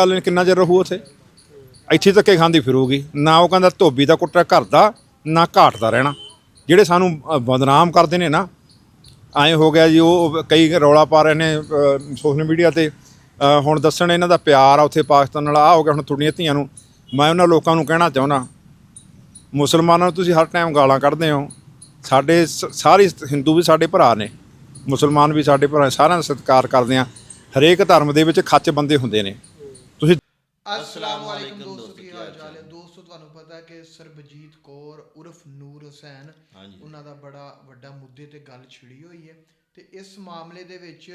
ਗੱਲ ਨੀ ਕਿੰਨਾ ਚਿਰ ਰਹੂ ਉੱਥੇ? ਇੱਥੇ ਧੱਕੇ ਖਾਂਦੀ ਫਿਰੂਗੀ। ਨਾ ਉਹ ਕਹਿੰਦਾ ਧੋਬੀ ਦਾ ਕੁੱਟਾ ਘਰ ਦਾ ਨਾ ਘਾਟ ਦਾ ਰਹਿਣਾ। ਜਿਹੜੇ ਸਾਨੂੰ ਅ, ਬਦਨਾਮ ਕਰਦੇ ਨੇ ਨਾ ਐਂ ਹੋ ਗਿਆ ਜੀ ਉਹ ਕਈ ਰੌਲਾ ਪਾ ਰਹੇ ਨੇ ਸੋਸ਼ਲ ਮੀਡੀਆ ਤੇ ਅ, ਹੁਣ ਦੱਸਣ ਇਹਨਾਂ ਦਾ ਪਿਆਰ ਆ ਉੱਥੇ ਪਾਕਿਸਤਾਨ ਨਾਲ ਆ ਹੋ ਗਿਆ ਹੁਣ ਤੁਹਾਡੀਆਂ ਧੀਆਂ ਨੂੰ। ਮੈਂ ਉਹਨਾਂ ਲੋਕਾਂ ਨੂੰ ਕਹਿਣਾ ਚਾਹੁੰਦਾ ਮੁਸਲਮਾਨਾਂ ਨੂੰ ਤੁਸੀਂ ਹਰ ਟਾਈਮ ਗਾਲਾਂ ਕੱਢਦੇ ਹੋ। ਸਾਡੇ ਸ- ਸਾਰੇ ਹਿੰਦੂ ਵੀ ਸਾਡੇ ਭਰਾ ਨੇ ਮੁਸਲਮਾਨ ਵੀ ਸਾਡੇ ਭਰਾ ਸਾਰਿਆਂ ਦਾ ਸਤਿਕਾਰ ਕਰਦੇ ਆ। ਹਰੇਕ ਧਰਮ ਦੇ ਵਿੱਚ ਖੱਚ ਬੰਦੇ ਹੁੰਦੇ ਨੇ। ਅਸਲਾਮ ਵਾਲੇਕੁਮ ਦੋਸਤੋ ਕੀ ਹਾਲ ਚਾਲ ਹੈ? ਦੋਸਤੋ ਤੁਹਾਨੂੰ ਪਤਾ ਹੈ ਕਿ ਸਰਬਜੀਤ ਕੌਰ ਉਰਫ ਨੂਰ ਹੁਸੈਨ ਉਹਨਾਂ ਦਾ ਬੜਾ ਵੱਡਾ ਮੁੱਦੇ ਤੇ ਗੱਲ ਛਿੜੀ ਹੋਈ ਹੈ ਤੇ ਇਸ ਮਾਮਲੇ ਦੇ ਵਿੱਚ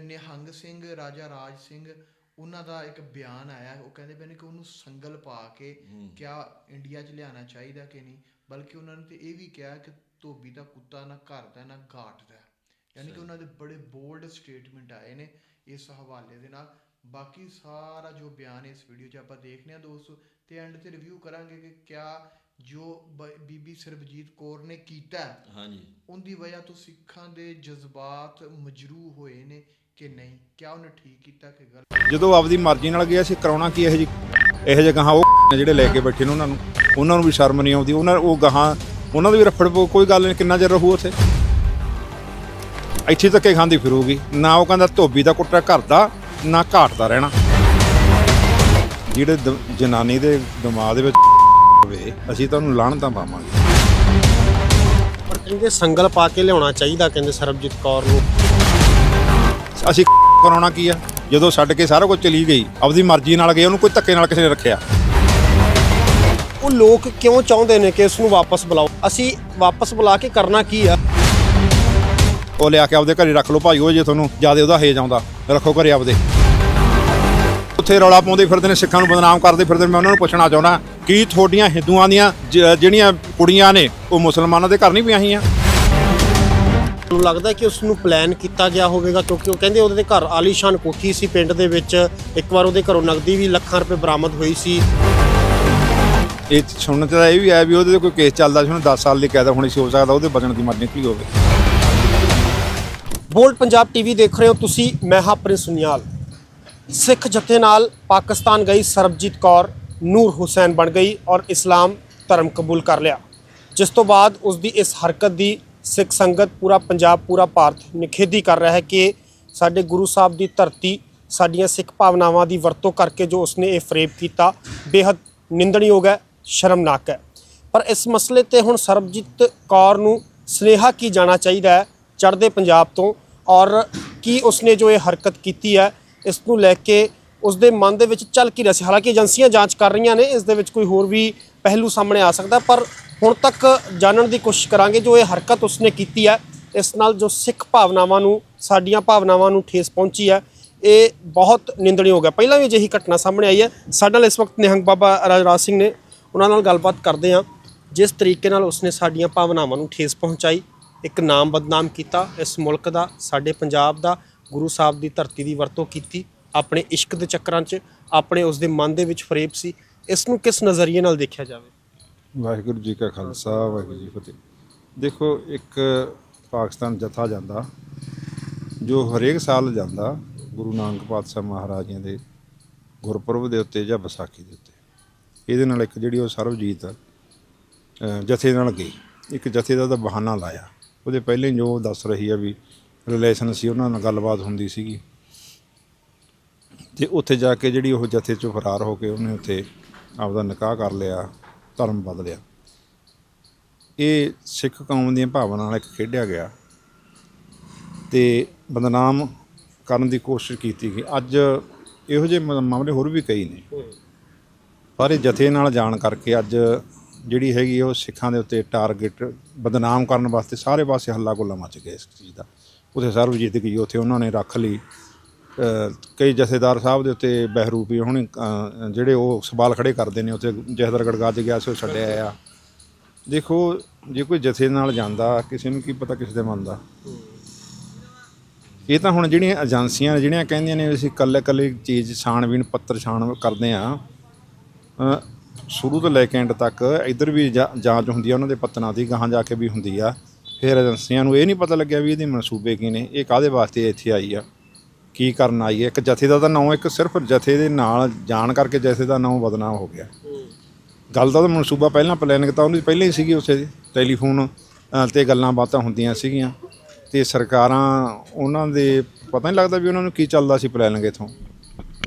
ਨਿਹੰਗ ਸਿੰਘ ਰਾਜਾ ਰਾਜ ਸਿੰਘ ਉਹਨਾਂ ਦਾ ਇੱਕ ਬਿਆਨ ਆਇਆ। ਉਹ ਕਹਿੰਦੇ ਪਏ ਨੇ ਕਿ ਉਹਨੂੰ ਸੰਗਲ ਪਾ ਕੇ ਕਿਆ ਇੰਡੀਆ 'ਚ ਲਿਆਣਾ ਚਾਹੀਦਾ ਕਿ ਨਹੀਂ? ਬਲਕਿ ਉਹਨਾਂ ਨੇ ਤੇ ਇਹ ਵੀ ਕਿਹਾ ਕਿ ਧੋਬੀ ਦਾ ਕੁੱਤਾ ਨਾ ਘਰ ਦਾ ਨਾ ਘਾਟ ਦਾ। ਯਾਨੀ ਕਿ ਉਹਨਾਂ ਦੇ ਬੜੇ ਬੋਲਡ ਸਟੇਟਮੈਂਟ ਆਏ ਨੇ ਇਸ ਹਵਾਲੇ ਦੇ ਨਾਲ। ਬਾਕੀ ਸਾਰਾ ਜੋ ਬਿਆਨ ਇਸ ਵੀਡੀਓ 'ਚ ਆਪਾਂ ਦੇਖਨੇ ਆ ਦੋਸਤੋ ਤੇ ਐਂਡ ਤੇ ਰਿਵਿਊ ਕਰਾਂਗੇ ਕਿ ਕਿਆ ਜੋ ਬੀਬੀ ਸਰਬਜੀਤ ਕੌਰ ਨੇ ਕੀਤਾ। ਹਾਂਜੀ। ਉਹਦੀ ਵਜ੍ਹਾ ਤੋਂ ਸਿੱਖਾਂ ਦੇ ਜਜ਼ਬਾਤ ਮਜਰੂ ਹੋਏ ਨੇ ਕਿ ਨਹੀਂ? ਕਿਆ ਉਹਨੇ ਠੀਕ ਕੀਤਾ ਕਿ ਗਲਤ? ਜਦੋਂ ਆਪਦੀ ਮਰਜ਼ੀ ਨਾਲ ਗਿਆ ਸੀ ਕਰਾਉਣਾ ਕੀ ਇਹੋ ਜੀ ਇਹੋ ਜਿਹੇ ਗਾਹਾਂ ਉਹ ਜਿਹੜੇ ਲੈ ਕੇ ਬੈਠੇ ਨੇ ਉਹਨਾਂ ਨੂੰ। ਉਹਨਾਂ ਨੂੰ ਵੀ ਸ਼ਰਮ ਨਹੀਂ ਆਉਂਦੀ। ਉਹਨਾਂ ਉਹ ਗਾਹਾਂ ਉਹਨਾਂ ਦਾ ਵੀ ਰਫੜ ਪਊ, ਕੋਈ ਗੱਲ ਨਹੀਂ ਕਿੰਨਾ ਚਿਰ ਰਹੂ ਉੱਥੇ? ਇੱਥੇ ਧੱਕੇ ਖਾਂਦੀ ਫਿਰੂਗੀ। ਨਾ ਉਹ ਕਹਿੰਦਾ ਧੋਬੀ ਦਾ ਕੁੱਟਾ ਘਰ ਦਾ ਨਾ ਘਾਟ ਦਾ ਰਹਿਣਾ। ਜਿਹੜੇ ਦ- ਜਨਾਨੀ ਦੇ ਦਿਮਾਗ ਦੇ ਵਿੱਚ ਹੋਵੇ ਅਸੀਂ ਤੁਹਾਨੂੰ ਲਾਹਣਤਾਂ ਪਾਵਾਂਗੇ। ਪਰ ਕਹਿੰਦੇ ਸੰਗਲ ਪਾ ਕੇ ਲਿਆਉਣਾ ਚਾਹੀਦਾ ਕਹਿੰਦੇ ਸਰਬਜੀਤ ਕੌਰ ਨੂੰ। ਅਸੀਂ ਕਰਾਉਣਾ ਕੀ ਆ? ਜਦੋਂ ਛੱਡ ਕੇ ਸਾਰਾ ਕੁਝ ਚਲੀ ਗਈ ਆਪਦੀ ਮਰਜ਼ੀ ਨਾਲ ਗਏ ਉਹਨੂੰ ਕੋਈ ਧੱਕੇ ਨਾਲ ਕਿਸੇ ਨੇ ਰੱਖਿਆ। ਉਹ ਲੋਕ ਕਿਉਂ ਚਾਹੁੰਦੇ ਨੇ ਕਿ ਇਸ ਨੂੰ ਵਾਪਸ ਬੁਲਾਓ? ਅਸੀਂ ਵਾਪਸ ਬੁਲਾ ਕੇ ਕਰਨਾ ਕੀ ਆ? ਉਹ ਲਿਆ ਕੇ ਆਪਦੇ ਘਰੇ ਰੱਖ ਲਓ ਭਾਈ ਉਹ ਜੇ ਤੁਹਾਨੂੰ ਜ਼ਿਆਦਾ ਉਹਦਾ ਹੇਜ ਆਉਂਦਾ ਰੱਖੋ ਘਰੇ ਆਪਦੇ। ਉੱਥੇ ਰੌਲਾ ਪਾਉਂਦੇ ਫਿਰਦੇ ਨੇ ਸਿੱਖਾਂ ਨੂੰ ਬਦਨਾਮ ਕਰਦੇ ਫਿਰਦੇ ਨੇ ਮੈਂ ਉਹਨਾਂ ਨੂੰ ਪੁੱਛਣਾ ਚਾਹੁੰਦਾ ਕੀ ਤੁਹਾਡੀਆਂ ਹਿੰਦੂਆਂ ਦੀਆਂ ਜ- ਜਿਹੜੀਆਂ ਕੁੜੀਆਂ ਨੇ ਉਹ ਮੁਸਲਮਾਨਾਂ ਦੇ ਘਰ ਨਹੀਂ ਵਿਆਹੀਆਂ? ਮੈਨੂੰ ਲੱਗਦਾ ਕਿ ਉਸ ਨੂੰ ਪਲਾਨ ਕੀਤਾ ਗਿਆ ਹੋਵੇਗਾ ਕਿਉਂਕਿ ਉਹ ਕਹਿੰਦੇ ਉਹਦੇ ਘਰ ਆਲੀਸ਼ਾਨ ਕੋਠੀ ਸੀ ਪਿੰਡ ਦੇ ਵਿੱਚ। ਇੱਕ ਵਾਰ ਉਹਦੇ ਘਰੋਂ ਨਗਦੀ ਵੀ ਲੱਖਾਂ ਰੁਪਏ ਬਰਾਮਦ ਹੋਈ ਸੀ। ਇਹ ਸੁਣਨ ਤੇ ਤਾਂ ਇਹ ਵੀ ਆਇਆ ਵੀ ਉਹਦੇ ਤੇ ਕੋਈ ਕੇਸ ਚੱਲਦਾ ਸੀ ਉਹਨੂੰ 10 ਸਾਲ ਦੀ ਕੈਦ ਹੋਣੀ ਸੀ ਹੋ ਸਕਦਾ ਉਹਦੇ ਬਚਣ ਦੀ ਮਰਜ਼ੀ ਨਿਕਲੀ ਹੋਵੇ। ਬੋਲਡ ਪੰਜਾਬ ਟੀਵੀ ਦੇਖ ਰਹੇ ਹੋ ਤੁਸੀਂ, ਮੈਂ ਹਾਂ ਪ੍ਰਿੰਸ ਸੁਨਿਆਲ। ਸਿੱਖ ਜਥੇ ਨਾਲ ਪਾਕਿਸਤਾਨ ਗਈ, ਸਰਬਜੀਤ ਕੌਰ ਨੂਰ ਹੁਸੈਨ ਬਣ ਗਈ ਔਰ ਇਸਲਾਮ ਧਰਮ ਕਬੂਲ ਕਰ ਲਿਆ। ਜਿਸ ਤੋਂ ਬਾਅਦ ਉਸ ਦੀ ਇਸ ਹਰਕਤ ਦੀ ਸਿੱਖ ਸੰਗਤ ਪੂਰਾ ਪੰਜਾਬ, ਪੂਰਾ ਭਾਰਤ ਨਿਖੇਧੀ ਕਰ ਰਿਹਾ ਹੈ ਕਿ ਸਾਡੇ ਗੁਰੂ ਸਾਹਿਬ ਦੀ ਧਰਤੀ, ਸਾਡੀਆਂ ਸਿੱਖ ਭਾਵਨਾਵਾਂ ਦੀ ਵਰਤੋਂ ਕਰਕੇ ਜੋ ਉਸਨੇ ਇਹ ਫਰੇਬ ਕੀਤਾ ਬੇहद ਨਿੰਦਣਯੋਗ ਹੈ, ਸ਼ਰਮਨਾਕ ਹੈ। ਪਰ ਇਸ ਮਸਲੇ ਤੇ ਹੁਣ ਸਰਬਜੀਤ ਕੌਰ ਨੂੰ ਸਨੇਹਾ ਕੀ ਜਾਣਾ ਚਾਹੀਦਾ ਹੈ? ਚੜ੍ਹਦੇ ਪੰਜਾਬ ਤੋਂ ਔਰ ਕੀ ਉਸਨੇ ਜੋ ਇਹ ਹਰਕਤ ਕੀਤੀ ਹੈ, ਇਸ ਨੂੰ ਲੈ ਕੇ ਉਸਦੇ ਮਨ ਦੇ ਵਿੱਚ ਚੱਲ ਕੀ ਰਿਹਾ ਸੀ? ਹਾਲਾਂਕਿ ਏਜੰਸੀਆਂ ਜਾਂਚ ਕਰ ਰਹੀਆਂ ਨੇ, ਇਸ ਦੇ ਵਿੱਚ ਕੋਈ ਹੋਰ ਵੀ ਪਹਿਲੂ ਸਾਹਮਣੇ ਆ ਸਕਦਾ, ਪਰ ਹੁਣ ਤੱਕ ਜਾਣਨ ਦੀ ਕੋਸ਼ਿਸ਼ ਕਰਾਂਗੇ ਜੋ ਇਹ ਹਰਕਤ ਉਸਨੇ ਕੀਤੀ ਹੈ, ਇਸ ਨਾਲ ਜੋ ਸਿੱਖ ਭਾਵਨਾਵਾਂ ਨੂੰ, ਸਾਡੀਆਂ ਭਾਵਨਾਵਾਂ ਨੂੰ ਠੇਸ ਪਹੁੰਚੀ ਹੈ, ਇਹ ਬਹੁਤ ਨਿੰਦਣਯੋਗ ਹੈ। ਪਹਿਲਾਂ ਵੀ ਅਜਿਹੀ ਘਟਨਾ ਸਾਹਮਣੇ ਆਈ ਹੈ। ਸਾਡੇ ਨਾਲ ਇਸ ਵਕਤ ਨਿਹੰਗ ਬਾਬਾ ਰਾਜ ਸਿੰਘ ਨੇ, ਉਹਨਾਂ ਨਾਲ ਗੱਲਬਾਤ ਕਰਦੇ ਹਾਂ, ਜਿਸ ਤਰੀਕੇ ਨਾਲ ਉਸਨੇ ਸਾਡੀਆਂ ਭਾਵਨਾਵਾਂ ਨੂੰ ਠੇਸ ਪਹੁੰਚਾਈ। ਇੱਕ ਨਾਮ ਬਦਨਾਮ ਕੀਤਾ, ਇਸ ਮੁਲਕ ਦਾ, ਸਾਡੇ ਪੰਜਾਬ ਦਾ, ਗੁਰੂ ਸਾਹਿਬ ਦੀ ਧਰਤੀ ਦੀ ਵਰਤੋਂ ਕੀਤੀ, ਆਪਣੇ ਇਸ਼ਕ ਦੇ ਚੱਕਰਾਂ 'ਚ, ਆਪਣੇ ਉਸ ਦੇ ਮਨ ਦੇ ਵਿੱਚ ਫਰੇਬ ਸੀ। ਇਸ ਨੂੰ ਕਿਸ ਨਜ਼ਰੀਏ ਨਾਲ ਦੇਖਿਆ ਜਾਵੇ? ਵਾਹਿਗੁਰੂ ਜੀ ਕਾ ਖਾਲਸਾ, ਵਾਹਿਗੁਰੂ ਜੀ ਫਤਿਹ। ਦੇਖੋ, ਇੱਕ ਪਾਕਿਸਤਾਨ ਜਥਾ ਜਾਂਦਾ, ਜੋ ਹਰੇਕ ਸਾਲ ਜਾਂਦਾ ਗੁਰੂ ਨਾਨਕ ਪਾਤਸ਼ਾਹ ਮਹਾਰਾਜਿਆਂ ਦੇ ਗੁਰਪੁਰਬ ਦੇ ਉੱਤੇ ਜਾਂ ਵਿਸਾਖੀ ਦੇ ਉੱਤੇ। ਇਹਦੇ ਨਾਲ ਇੱਕ ਜਿਹੜੀ ਉਹ ਸਰਬਜੀਤ ਜਥੇ ਨਾਲ ਗਈ, ਇੱਕ ਜਥੇ ਦਾ ਤਾਂ ਬਹਾਨਾ ਲਾਇਆ। ਉਹਦੇ ਪਹਿਲੇ ਜੋ ਦੱਸ ਰਹੀ ਆ ਵੀ ਰਿਲੇਸ਼ਨ ਸੀ, ਉਹਨਾਂ ਨਾਲ ਗੱਲਬਾਤ ਹੁੰਦੀ ਸੀਗੀ। ਤੇ ਉੱਥੇ ਜਾ ਕੇ ਜਿਹੜੀ ਉਹ ਜਥੇ ਚੋਂ ਫਰਾਰ ਹੋ ਕੇ ਉਹਨੇ ਉੱਥੇ ਆਪਦਾ ਨਿਕਾਹ ਕਰ ਲਿਆ, ਧਰਮ ਬਦਲਿਆ ਇਹ ਸਿੱਖ ਕੌਮ ਦੀਆਂ ਭਾਵਨਾਵਾਂ ਨਾਲ ਇੱਕ ਖੇਡਿਆ ਗਿਆ। ਤੇ ਬਦਨਾਮ ਕਰਨ ਦੀ ਕੋਸ਼ਿਸ਼ ਕੀਤੀ ਗਈ। ਅੱਜ ਇਹੋ ਜਿਹੇ ਮ- ਮਾਮਲੇ ਹੋਰ ਵੀ ਕਈ ਨੇ। ਪਰ ਇਹ ਜਥੇ ਨਾਲ ਜਾਣ ਕਰਕੇ ਅੱਜ ਜਿਹੜੀ ਹੈਗੀ ਉਹ ਸਿੱਖਾਂ ਦੇ ਉੱਤੇ ਟਾਰਗੇਟ ਬਦਨਾਮ ਕਰਨ ਵਾਸਤੇ ਸਾਰੇ ਪਾਸੇ ਹੱਲਾ ਗੁੱਲਾ ਮਚ ਗਿਆ ਇਸ ਚੀਜ਼ ਦਾ। ਉੱਥੇ ਸਰਬਜੀਤ ਗਈ ਉੱਥੇ ਉਹਨਾਂ ਨੇ ਰੱਖ ਲਈ। ਕਈ ਜਥੇਦਾਰ ਸਾਹਿਬ ਦੇ ਉੱਤੇ ਬਹਿਰੂਪੀ ਹੁਣ ਜਿਹੜੇ ਉਹ ਸਵਾਲ ਖੜੇ ਕਰਦੇ ਨੇ, ਉੱਥੇ ਜਥੇਦਾਰ ਗੜਗਾਜ ਗਿਆ ਸੀ, ਉਹ ਛੱਡਿਆ ਆ। ਦੇਖੋ, ਜੇ ਕੋਈ ਜਥੇ ਨਾਲ ਜਾਂਦਾ, ਕਿਸੇ ਨੂੰ ਕੀ ਪਤਾ ਕਿਸ ਦੇ ਮਨ ਦਾ। ਇਹ ਤਾਂ ਹੁਣ ਜਿਹੜੀਆਂ ਏਜੰਸੀਆਂ ਜਿਹੜੀਆਂ ਕਹਿੰਦੀਆਂ ਨੇ ਅਸੀਂ ਕੱਲੇ ਕੱਲੇ ਚੀਜ਼ ਛਾਣਬੀਨ ਪੱਤਰ ਛਾਣ ਕਰਦੇ ਆ ਸ਼ੁਰੂ ਤੋਂ ਲੈ ਕੇ ਐਂਡ ਤੱਕ ਇੱਧਰ ਵੀ ਜਾ- ਜਾਂਚ ਹੁੰਦੀ ਆ ਉਹਨਾਂ ਦੇ ਪੱਤਨਾਂ ਦੀ ਗਾਹਾਂ ਜਾ ਕੇ ਵੀ ਹੁੰਦੀ ਆ। ਫਿਰ ਏਜੰਸੀਆਂ ਨੂੰ ਇਹ ਨਹੀਂ ਪਤਾ ਲੱਗਿਆ ਵੀ ਇਹਦੇ ਮਨਸੂਬੇ ਕੀ ਨੇ ਇਹ ਕਾਦੇ ਵਾਸਤੇ ਇੱਥੇ ਆਈ ਆ? ਕੀ ਕਰਨ ਆਈ ਹੈ ਇੱਕ ਜਥੇ ਦਾ ਤਾਂ ਨਾਂ ਇੱਕ ਸਿਰਫ ਜਥੇ ਦੇ ਨਾਲ ਜਾਣ ਕਰਕੇ ਜਥੇ ਦਾ ਨਾਂ ਬਦਨਾਮ ਹੋ ਗਿਆ। ਗੱਲ ਦਾ ਤਾਂ ਮਨਸੂਬਾ ਪਹਿਲਾਂ ਪਲੈਨਿੰਗ ਤਾਂ ਉਹਦੀ ਪਹਿਲਾਂ ਹੀ ਸੀਗੀ ਉੱਥੇ ਟੈਲੀਫੋਨ ਅ, ਤੇ ਗੱਲਾਂ ਬਾਤਾਂ ਹੁੰਦੀਆਂ ਸੀਗੀਆਂ। ਤੇ ਸਰਕਾਰਾਂ ਉਹਨਾਂ ਦੇ ਪਤਾ ਨਹੀਂ ਲੱਗਦਾ ਵੀ ਉਹਨਾਂ ਨੂੰ ਕੀ ਚੱਲਦਾ ਸੀ ਪਲੈਨਿੰਗ ਇਥੋਂ।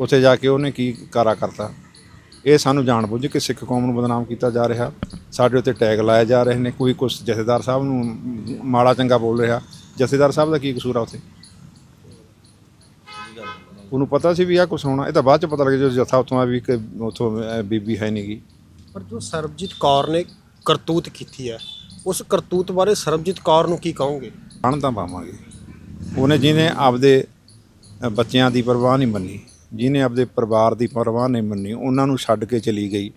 ਉੱਥੇ ਜਾ ਕੇ ਉਹਨੇ ਕੀ ਕਾਰਾ ਕਰਤਾ। ਇਹ ਸਾਨੂੰ ਜਾਣ ਬੁੱਝ ਕੇ ਸਿੱਖ ਕੌਮ ਨੂੰ ਬਦਨਾਮ ਕੀਤਾ ਜਾ ਰਿਹਾ। ਸਾਡੇ ਉੱਤੇ ਟੈਗ ਲਾਏ ਜਾ ਰਹੇ ਨੇ। ਕੋਈ ਕੁਛ ਜਥੇਦਾਰ ਸਾਹਿਬ ਨੂੰ ਮਾੜਾ ਚੰਗਾ ਬੋਲ ਰਿਹਾ। ਜਥੇਦਾਰ ਸਾਹਿਬ ਦਾ ਕੀ ਕਸੂਰ ਆ ਉੱਥੇ? ਉਹਨੂੰ ਪਤਾ ਸੀ ਵੀ ਆ ਕੁਛ ਹੋਣਾ। ਇਹ ਤਾਂ ਬਾਅਦ ਚ ਪਤਾ ਲੱਗਿਆ ਜਦੋਂ ਜਥਾ ਉੱਥੋਂ ਆ ਵੀ ਕਿ ਉੱਥੋਂ ਬੀਬੀ ਹੈ ਨਹੀਂਗੀ ਪਰ ਜੋ ਸਰਬਜੀਤ ਕੌਰ ਨੇ ਕਰਤੂਤ ਕੀਤੀ ਹੈ ਉਸ ਕਰਤੂਤ ਬਾਰੇ ਸਰਬਜੀਤ ਕੌਰ ਨੂੰ ਕੀ ਕਹੋਗੇ? ਪੜ੍ਹਨ ਤਾਂ ਪਾਵਾਂਗੇ। ਉਹਨੇ ਜਿਹਨੇ ਆਪਦੇ ਬੱਚਿਆਂ ਦੀ ਪਰਵਾਹ ਨਹੀਂ ਮੰਨੀ। ਜਿਹਨੇ ਆਪਦੇ ਪਰਿਵਾਰ ਦੀ ਪਰਵਾਹ ਨਹੀਂ ਮੰਨੀ, ਉਹਨਾਂ ਨੂੰ ਛੱਡ ਕੇ ਚਲੀ ਗਈ।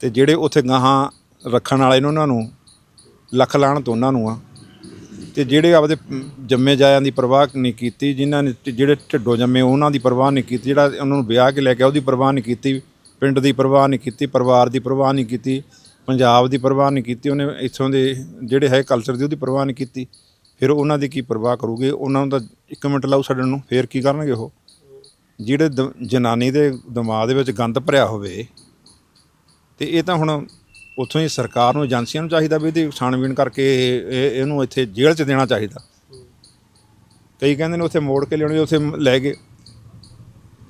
ਤੇ ਜਿਹੜੇ ਉੱਥੇ ਗਾਹਾਂ ਰੱਖਣ ਵਾਲੇ ਨੇ ਉਹਨਾਂ ਨੂੰ, ਲੱਖ ਲਾਣ ਤੋਂ ਉਹਨਾਂ ਨੂੰ ਆ। ਤੇ ਜਿਹੜੇ ਆਪਦੇ ਜੰਮੇ ਜਾਇਆਂ ਦੀ ਪਰਵਾਹ ਨਹੀਂ ਕੀਤੀ, ਜਿਨ੍ਹਾਂ ਨੇ ਜਿਹੜੇ ਢਿੱਡੋਂ ਜੰਮੇ ਉਹਨਾਂ ਦੀ ਪਰਵਾਹ ਨਹੀਂ ਕੀਤੀ, ਜਿਹੜਾ ਉਹਨਾਂ ਨੂੰ ਵਿਆਹ ਕੇ ਲੈ ਕੇ ਉਹਦੀ ਪਰਵਾਹ ਨਹੀਂ ਕੀਤੀ, ਪਿੰਡ ਦੀ ਪਰਵਾਹ ਨਹੀਂ ਕੀਤੀ, ਪਰਿਵਾਰ ਦੀ ਪਰਵਾਹ ਨਹੀਂ ਕੀਤੀ, ਪੰਜਾਬ ਦੀ ਪਰਵਾਹ ਨਹੀਂ ਕੀਤੀ, ਉਹਨੇ ਇੱਥੋਂ ਦੇ ਜਿਹੜੇ ਹੈ ਕਲਚਰ ਦੀ ਉਹਦੀ ਪਰਵਾਹ ਨਹੀਂ ਕੀਤੀ, ਫਿਰ ਉਹਨਾਂ ਦੀ ਕੀ ਪਰਵਾਹ ਕਰੂਗੇ? ਉਹਨਾਂ ਨੂੰ ਤਾਂ ਇੱਕ ਮਿੰਟ ਲਾਉ ਛੱਡਣ ਨੂੰ, ਫਿਰ ਕੀ ਕਰਨਗੇ ਉਹ? ਜਿਹੜੇ ਦ- ਜਨਾਨੀ ਦੇ ਦਿਮਾਗ ਦੇ ਵਿੱਚ ਗੰਦ ਭਰਿਆ ਹੋਵੇ, ਤੇ ਇਹ ਤਾਂ ਹੁਣ ਉੱਥੋਂ ਹੀ ਸਰਕਾਰ ਨੂੰ, ਏਜੰਸੀਆਂ ਨੂੰ ਚਾਹੀਦਾ ਵੀ ਇਹਦੀ ਛਾਣਬੀਣ ਕਰਕੇ ਇਹ- ਇਹ- ਇਹਨੂੰ ਇੱਥੇ ਜੇਲ੍ਹ 'ਚ ਦੇਣਾ ਚਾਹੀਦਾ। ਕਈ ਕਹਿੰਦੇ ਨੇ ਉੱਥੇ ਮੋੜ ਕੇ ਲਿਆਉਣੇ, ਉੱਥੇ ਮ- ਲੈ ਗਏ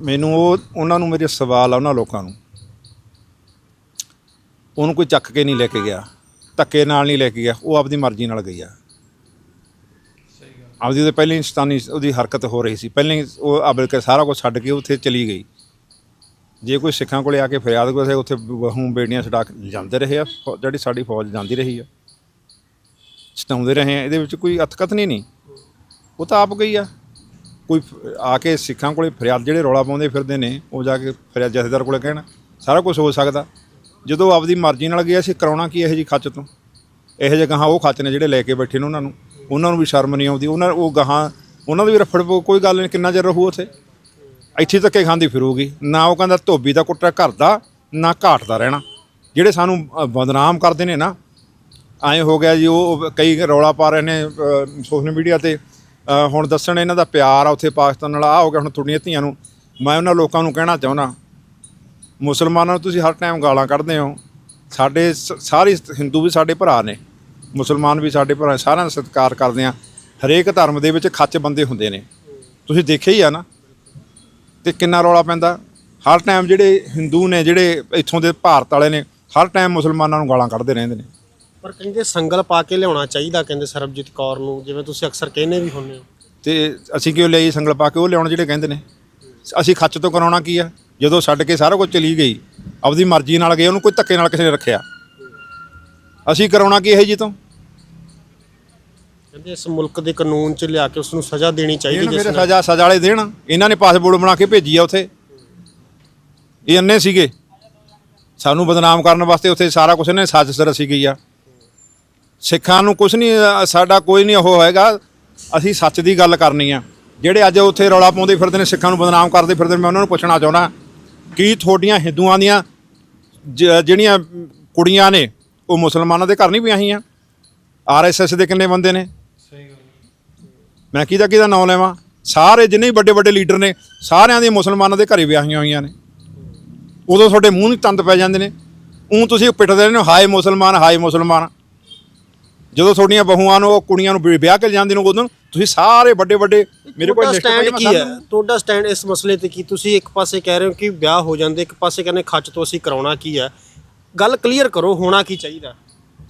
ਮੈਨੂੰ ਉਹ, ਉਹਨਾਂ ਨੂੰ ਮੇਰੇ ਸਵਾਲ ਆ ਉਹਨਾਂ ਲੋਕਾਂ ਨੂੰ। ਉਹਨੂੰ ਕੋਈ ਚੱਕ ਕੇ ਨਹੀਂ ਲੈ ਕੇ ਗਿਆ, ਧੱਕੇ ਨਾਲ ਨਹੀਂ ਲੈ ਕੇ ਗਿਆ, ਉਹ ਆਪਦੀ ਮਰਜ਼ੀ ਨਾਲ ਗਈ ਆ। ਆਪਦੀ ਉਹਦੇ ਪਹਿਲਾਂ ਹੀ ਸਤਾਨੀ ਉਹਦੀ ਹਰਕਤ ਹੋ ਰਹੀ ਸੀ। ਪਹਿਲਾਂ ਹੀ ਉਹ ਅਬਲ ਕੇ ਸਾਰਾ ਕੁਝ ਛੱਡ ਕੇ ਉੱਥੇ ਚਲੀ ਗਈ। ਜੇ ਕੋਈ ਸਿੱਖਾਂ ਕੋਲੇ ਆ ਕੇ ਫਰਿਆਦ ਕੋਸੇ ਉੱਥੇ ਬਹੂ ਬੇੜੀਆਂ ਛਡਾ ਕੇ ਜਾਂਦੇ ਰਹੇ ਆ। ਫੌ- ਜਿਹੜੀ ਸਾਡੀ ਫੌਜ ਜਾਂਦੀ ਰਹੀ ਆ। ਛਡਾਉਂਦੇ ਰਹੇ ਆ। ਇਹਦੇ ਵਿੱਚ ਕੋਈ ਅਤਕਤ ਨਹੀਂ ਨਹੀਂ ਉਹ ਤਾਂ ਆਪ ਗਈ ਆ। ਕੋਈ ਆ ਕੇ ਸਿੱਖਾਂ ਕੋਲੇ ਫਰਿਆਦ ਜਿਹੜੇ ਰੌਲਾ ਪਾਉਂਦੇ ਫਿਰਦੇ ਨੇ, ਉਹ ਜਾ ਕੇ ਫਰਿਆਦ ਜਥੇਦਾਰ ਕੋਲੇ ਕਹਿਣ, ਸਾਰਾ ਕੁਝ ਹੋ ਸਕਦਾ। ਜਦੋਂ ਆਪਦੀ ਮਰਜ਼ੀ ਨਾਲ ਗਿਆ ਸੀ, ਕਰਾਉਣਾ ਕੀ ਇਹੋ ਜੀ ਖੱਚ ਤੋਂ? ਇਹੋ ਜਿਹੇ ਗਾਹਾਂ ਉਹ ਖੱਚ ਨੇ ਜਿਹੜੇ ਲੈ ਕੇ ਬੈਠੇ ਨੇ ਉਹਨਾਂ ਨੂੰ। ਉਹਨਾਂ ਨੂੰ ਵੀ ਸ਼ਰਮ ਨਹੀਂ ਆਉਂਦੀ ਉਹਨਾਂ ਉਹ ਗਾਹਾਂ ਉਹਨਾਂ ਦਾ ਵੀ ਰਫੜ ਪਊ, ਕੋਈ ਗੱਲ ਨਹੀਂ ਕਿੰਨਾ ਚਿਰ ਰਹੂ ਉੱਥੇ? ਇੱਥੇ ਧੱਕੇ ਖਾਂਦੀ ਫਿਰੂਗੀ। ਨਾ ਉਹ ਕਹਿੰਦਾ ਧੋਬੀ ਦਾ ਕੁੱਟਾ ਘਰ ਦਾ ਨਾ ਘਾਟ ਦਾ ਰਹਿਣਾ। ਜਿਹੜੇ ਸਾਨੂੰ ਬਦਨਾਮ ਕਰਦੇ ਨੇ ਨਾ ਐਂ ਹੋ ਗਿਆ ਜੀ ਉਹ ਕਈ ਰੌਲਾ ਪਾ ਰਹੇ ਨੇ ਸੋਸ਼ਲ ਮੀਡੀਆ ਤੇ। ਹੁਣ ਦੱਸਣ ਇਹਨਾਂ ਦਾ ਪਿਆਰ ਆ ਉੱਥੇ ਪਾਕਿਸਤਾਨ ਨਾਲ ਆ ਹੋ ਗਿਆ ਹੁਣ ਤੁਹਾਡੀਆਂ ਧੀਆਂ ਨੂੰ। ਮੈਂ ਉਹਨਾਂ ਲੋਕਾਂ ਨੂੰ ਕਹਿਣਾ ਚਾਹੁੰਦਾ ਮੁਸਲਮਾਨਾਂ ਨੂੰ ਤੁਸੀਂ ਹਰ ਟਾਈਮ ਗਾਲਾਂ ਕੱਢਦੇ ਹੋ। ਸਾਡੇ ਸ- ਸਾਰੇ ਹਿੰਦੂ ਵੀ ਸਾਡੇ ਭਰਾ ਨੇ। ਮੁਸਲਮਾਨ ਵੀ ਸਾਡੇ ਭਰਾ ਸਾਰਿਆਂ ਦਾ ਸਤਿਕਾਰ ਕਰਦੇ ਆ। ਹਰੇਕ ਧਰਮ ਦੇ ਵਿੱਚ ਖੱਚ ਬੰਦੇ ਹੁੰਦੇ ਨੇ। ਤੁਸੀਂ ਦੇਖਿਆ ਹੀ ਆ ਨਾ ਤੇ ਕਿੰਨਾ ਰੌਲਾ ਪੈਂਦਾ। ਹਰ ਟਾਈਮ ਜਿਹੜੇ ਹਿੰਦੂ ਨੇ ਜਿਹੜੇ ਇੱਥੋਂ ਦੇ ਭਾਰਤ ਵਾਲੇ ਨੇ ਹਰ ਟਾਈਮ ਮੁਸਲਮਾਨਾਂ ਨੂੰ ਗਾਲਾਂ ਕੱਢਦੇ ਰਹਿੰਦੇ ਨੇ। ਪਰ ਕਹਿੰਦੇ ਸੰਗਲ ਪਾ ਕੇ ਲਿਆਉਣਾ ਚਾਹੀਦਾ ਕਹਿੰਦੇ ਸਰਬਜੀਤ ਕੌਰ ਨੂੰ ਜਿਵੇਂ ਤੁਸੀਂ ਅਕਸਰ ਕਹਿੰਦੇ ਵੀ ਹੁੰਦੇ ਹੋ। ਤੇ ਅਸੀਂ ਕਿਉਂ ਲਈ ਸੰਗਲ ਪਾ ਕੇ? ਉਹ ਲਿਆਉਣ ਜਿਹੜੇ ਕਹਿੰਦੇ ਨੇ। ਅਸੀਂ ਖੱਚ ਤੋਂ ਕਰਾਉਣਾ ਕੀ ਆ? ਜਦੋਂ ਛੱਡ ਕੇ ਸਾਰਾ ਕੁਝ ਚਲੀ ਗਈ ਆਪਦੀ ਮਰਜ਼ੀ ਨਾਲ ਗਏ ਉਹਨੂੰ ਕੋਈ ਧੱਕੇ ਨਾਲ ਕਿਸੇ ਨੇ ਰੱਖਿਆ। ਅਸੀਂ ਕਰਾਉਣਾ ਕੀ ਇਹ ਜੀ ਤੋਂ? ਕਹਿੰਦੇ ਇਸ ਮੁਲਕ ਦੇ ਕਾਨੂੰਨ 'ਚ ਲਿਆ ਕੇ ਉਸ ਨੂੰ ਸਜ਼ਾ ਦੇਣੀ ਚਾਹੀਦੀ ਇਹਨੂੰ ਜਿਸ ਮੇਰੇ ਨਾਲ ਸਜ਼ਾ ਸਜ਼ਾ ਵਾਲੇ ਦੇਣ। ਇਹਨਾਂ ਨੇ ਪਾਸਪੋਰਟ ਬਣਾ ਕੇ ਭੇਜੀ ਆ ਉੱਥੇ। ਇਹ ਅੰਨੇ ਸੀਗੇ। ਸਾਨੂੰ ਬਦਨਾਮ ਕਰਨ ਵਾਸਤੇ ਉੱਥੇ ਸਾਰਾ ਕੁਝ ਇਹਨੇ ਸਾਜ਼ਿਸ਼ ਰਚੀ ਗਈ ਆ। ਸਿੱਖਾਂ ਨੂੰ ਕੁਝ ਨਹੀਂ ਅ, ਸਾਡਾ ਕੋਈ ਨਹੀਂ ਉਹ ਹੈਗਾ। ਅਸੀਂ ਸੱਚ ਦੀ ਗੱਲ ਕਰਨੀ ਆ। ਜਿਹੜੇ ਅੱਜ ਉੱਥੇ ਰੌਲਾ ਪਾਉਂਦੇ ਫਿਰਦੇ ਨੇ ਸਿੱਖਾਂ ਨੂੰ ਬਦਨਾਮ ਕਰਦੇ ਫਿਰਦੇ ਨੇ ਮੈਂ ਉਹਨਾਂ ਨੂੰ ਪੁੱਛਣਾ ਚਾਹੁੰਦਾ ਕੀ ਤੁਹਾਡੀਆਂ ਹਿੰਦੂਆਂ ਦੀਆਂ ਜ- ਜਿਹੜੀਆਂ ਕੁੜੀਆਂ ਨੇ ਉਹ ਮੁਸਲਮਾਨਾਂ ਦੇ ਘਰ ਨਹੀਂ ਵਿਆਹੀਆਂ ਆਰਐਸਐਸ ਦੇ ਕਿੰਨੇ ਬੰਦੇ ਨੇ? ਸਹੀ ਗੱਲ ਮੈਂ ਕਿਹਦਾ ਕਿਹਦਾ ਨਾਮ ਲੈਵਾਂ? ਸਾਰੇ ਜਿੰਨੇ ਵੀ ਵੱਡੇ ਵੱਡੇ ਲੀਡਰ ਨੇ ਸਾਰਿਆਂ ਦੇ ਮੁਸਲਮਾਨਾਂ ਦੇ ਘਰੇ ਵਿਆਹੀਆਂ ਹੋਈਆਂ ਨੇ। ਉਦੋਂ ਤੁਹਾਡੇ ਮੂੰਹ ਨਹੀਂ ਤੰਦ ਪੈ ਜਾਂਦੇ ਨੇ। ਉਂ ਤੁਸੀਂ ਪਿੱਟਦੇ ਰਹਿੰਦੇ ਹੋ ਹਾਏ ਮੁਸਲਮਾਨ ਹਾਏ ਮੁਸਲਮਾਨ। ਜਦੋਂ ਤੁਹਾਡੀਆਂ ਬਹੂਆਂ ਨੂੰ ਉਹ ਕੁੜੀਆਂ ਨੂੰ ਵਿਆਹ ਕੇ ਜਾਂਦੇ ਨੇ ਉਦੋਂ ਤੁਸੀਂ ਸਾਰੇ ਵੱਡੇ ਵੱਡੇ ਮੇਰੇ ਕੋਲ ਲਿਸਟ ਪਈ ਕੀ ਹੈ? ਤੁਹਾਡਾ ਸਟੈਂਡ ਇਸ ਮਸਲੇ ਤੇ ਕੀ? ਤੁਸੀਂ ਇੱਕ ਪਾਸੇ ਕਹਿ ਰਹੇ ਹੋ ਕਿ ਵਿਆਹ ਹੋ ਜਾਂਦੇ ਇੱਕ ਪਾਸੇ ਕਹਿੰਦੇ ਖੱਚ ਤੋਂ ਅਸੀਂ ਕਰਾਉਣਾ ਕੀ ਹੈ? ਗੱਲ ਕਲੀਅਰ ਕਰੋ ਹੋਣਾ ਕੀ ਚਾਹੀਦਾ?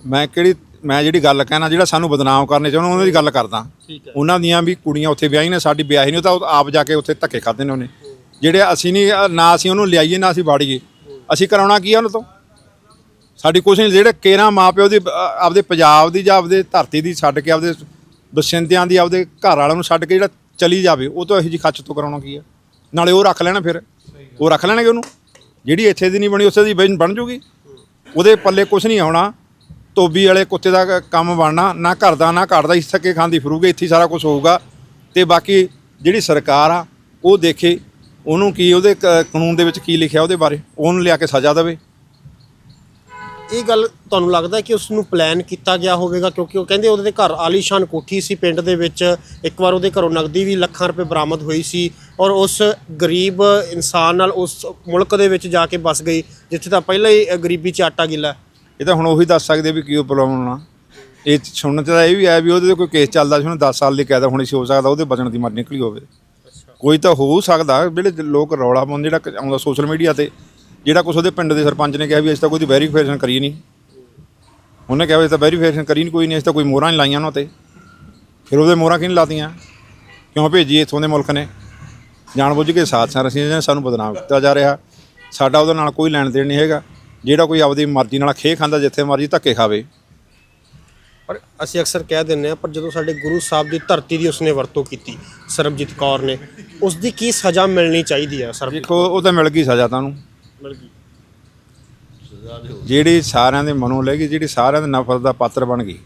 ਮੈਂ ਕਿਹੜੀ ਮੈਂ ਜਿਹੜੀ ਗੱਲ ਕਹਿਣਾ ਜਿਹੜਾ ਸਾਨੂੰ ਬਦਨਾਮ ਕਰਨੇ ਚਾਹੁੰਦਾ ਉਹਨਾਂ ਦੀ ਗੱਲ ਕਰਦਾ। ਠੀਕ ਹੈ। ਉਹਨਾਂ ਦੀਆਂ ਵੀ ਕੁੜੀਆਂ ਉੱਥੇ ਵਿਆਹੀ ਨੇ ਸਾਡੀ ਵਿਆਹੀ ਨਹੀਂ ਉਹ ਤਾਂ ਉਹ ਆਪ ਜਾ ਕੇ ਉੱਥੇ ਧੱਕੇ ਖਾਦੇ ਨੇ ਉਹਨੇ। ਜਿਹੜੇ ਅਸੀਂ ਨਹੀਂ ਨਾ ਅਸੀਂ ਉਹਨੂੰ ਲਿਆਈਏ ਨਾ ਅਸੀਂ ਬਾੜੀਏ ਅਸੀਂ ਕਰਾਉਣਾ ਕੀ ਆ ਉਹਨਾਂ ਤੋਂ? ਸਾਡੀ ਕੁਛ ਨਹੀਂ ਜਿਹੜੇ ਕੇਰਾ ਮਾਪਿਓ ਦੀ ਅ, ਆਪਦੇ ਪੰਜਾਬ ਦੀ ਜਾਂ ਆਪਦੇ ਧਰਤੀ ਦੀ ਛੱਡ ਕੇ ਆਪਦੇ ਬਸਿੰਦਿਆਂ ਦੀ ਆਪਦੇ ਘਰ ਵਾਲਿਆਂ ਨੂੰ ਛੱਡ ਕੇ ਜਿਹੜਾ ਚਲੀ ਜਾਵੇ ਉਹ ਤੋਂ ਇਹੋ ਜੀ ਖੱਚ ਤੋਂ ਕਰਾਉਣਾ ਕੀ ਆ? ਨਾਲੇ ਉਹ ਰੱਖ ਲੈਣਾ ਫਿਰ। ਉਹ ਰੱਖ ਲੈਣਗੇ ਉਹਨੂੰ। ਜਿਹੜੀ ਇੱਥੇ ਦੀ ਨਹੀਂ ਬਣੀ ਉਸੇ ਦੀ ਬਣ ਬਣ ਜੂਗੀ। ਉਹਦੇ ਪੱਲੇ ਕੁਛ ਨਹੀਂ ਆਉਣਾ, ਧੋਬੀ ਵਾਲੇ ਕੁੱਤੇ ਦਾ ਕ- ਕੰਮ ਬਣਨਾ, ਨਾ ਘਰ ਦਾ, ਨਾ ਘਰ ਦਾ ਹੀ ਥੱਕੇ ਖਾਂਦੀ ਫਿਰੂਗੇ, ਇੱਥੇ ਹੀ ਸਾਰਾ ਕੁਝ ਹੋਊਗਾ। ਤੇ ਬਾਕੀ ਜਿਹੜੀ ਸਰਕਾਰ ਆ, ਉਹ ਦੇਖੇ, ਉਹਨੂੰ ਕੀ, ਉਹਦੇ ਕ- ਕਾਨੂੰਨ ਦੇ ਵਿੱਚ ਕੀ ਲਿਖਿਆ ਉਹਦੇ ਬਾਰੇ, ਉਹਨੂੰ ਲਿਆ ਕੇ ਸਜ਼ਾ ਦੇਵੇ। ਇਹ ਗੱਲ ਤੁਹਾਨੂੰ ਲੱਗਦਾ ਕਿ ਉਸ ਨੂੰ ਪਲਾਨ ਕੀਤਾ ਗਿਆ ਹੋਵੇਗਾ? ਕਿਉਂਕਿ ਉਹ ਕਹਿੰਦੇ ਉਹਦੇ ਘਰ ਆਲੀਸ਼ਾਨ ਕੋਠੀ ਸੀ ਪਿੰਡ ਦੇ ਵਿੱਚ, ਇੱਕ ਵਾਰ ਉਹਦੇ ਘਰੋਂ ਨਗਦੀ ਵੀ ਲੱਖਾਂ ਰੁਪਏ ਬਰਾਮਦ ਹੋਈ ਸੀ। ਔਰ ਉਸ ਗਰੀਬ ਇਨਸਾਨ ਨਾਲ ਉਸ ਮੁਲਕ ਦੇ ਵਿੱਚ ਜਾ ਕੇ ਬਸ ਗਈ ਜਿੱਥੇ ਤਾਂ ਪਹਿਲਾਂ ਹੀ ਗਰੀਬੀ 'ਚ ਆਟਾ ਗਿੱਲਾ। ਇਹ ਤਾਂ ਹੁਣ ਉਹੀ ਦੱਸ ਸਕਦੇ ਵੀ ਕੀ ਪ੍ਰੋਬਲਮ ਹੋਣਾ। ਇਹ ਸੁਣਨ 'ਚ ਤਾਂ ਇਹ ਵੀ ਆਇਆ ਵੀ ਉਹਦੇ ਤੇ ਕੋਈ ਕੇਸ ਚੱਲਦਾ ਸੀ ਉਹਨੂੰ 10 ਸਾਲ ਦੀ ਕੈਦ ਹੋਣੀ ਸੀ ਹੋ ਸਕਦਾ ਉਹਦੇ ਬਚਣ ਦੀ ਮਰ ਨਿਕਲੀ ਹੋਵੇ। ਕੋਈ ਤਾਂ ਹੋ ਸਕਦਾ ਜਿਹੜੇ ਲੋਕ ਰੌਲਾ ਪਾਉਂਦੇ ਜਿਹੜਾ ਆਉਂਦਾ ਸੋਸ਼ਲ ਮੀਡੀਆ ਤੇ ਜਿਹੜਾ ਕੁਛ ਉਹਦੇ ਪਿੰਡ ਦੇ ਸਰਪੰਚ ਨੇ ਕਿਹਾ ਵੀ ਅਸੀਂ ਤਾਂ ਕੋਈ ਵੈਰੀਫਿਕੇਸ਼ਨ ਕਰੀ ਨਹੀਂ। ਉਹਨੇ ਕਿਹਾ ਵੀ ਤਾਂ ਵੈਰੀਫਿਕੇਸ਼ਨ ਕਰੀ ਨਹੀਂ ਕੋਈ ਨਹੀਂ ਅਸੀਂ ਤਾਂ ਕੋਈ ਮੋਹਰਾਂ ਨਹੀਂ ਲਾਈਆਂ ਉਹਨਾਂ ਤੇ। ਫਿਰ ਉਹਦੇ ਮੋਹਰਾਂ ਕਿਉਂ ਨਹੀਂ ਲਾਤੀਆਂ? ਕਿਉਂ ਭੇਜੀ ਇੱਥੋਂ ਦੇ ਮੁਲਕ ਨੇ? ਜਾਣਬੁੱਝ ਕੇ ਸਾਥ ਸਾਰ ਅਸੀਂ ਨੇ ਸਾਨੂੰ ਬਦਨਾਮ ਕੀਤਾ ਜਾ ਰਿਹਾ। ਸਾਡਾ ਉਹਦੇ ਨਾਲ ਕੋਈ ਲੈਣ ਦੇਣ ਨਹੀਂ ਹੈਗਾ। ਜਿਹੜਾ ਕੋਈ ਆਪਦੀ ਮਰਜ਼ੀ ਨਾਲ ਖੇ ਖਾਂਦਾ ਜਿੱਥੇ ਮਰਜ਼ੀ ਧੱਕੇ ਖਾਵੇ। ਪਰ ਅਸੀਂ ਅਕਸਰ ਕਹਿ ਦਿੰਦੇ ਆ ਪਰ ਜਦੋਂ ਸਾਡੇ ਗੁਰੂ ਸਾਹਿਬ ਦੀ ਧਰਤੀ ਦੀ ਉਸਨੇ ਵਰਤੋਂ ਕੀਤੀ ਸਰਬਜੀਤ ਕੌਰ ਨੇ ਉਸ ਦੀ ਕੀ ਸਜ਼ਾ ਮਿਲਣੀ ਚਾਹੀਦੀ ਹੈ ਸਰਬਜੀਤ? ਦੇਖੋ ਉਹ ਤਾਂ ਮਿਲ ਗਈ ਸਜ਼ਾ ਤਾਂ ਉਹਨੂੰ। ਮਿਲ ਗਈ। ਜਿਹੜੀ ਸਾਰਿਆਂ ਦੇ ਮਨੋਂ ਲੈ ਗਈ ਜਿਹੜੀ ਸਾਰਿਆਂ ਦੇ ਨਫ਼ਰਤ ਦਾ ਪਾਤਰ ਬਣ ਗਈ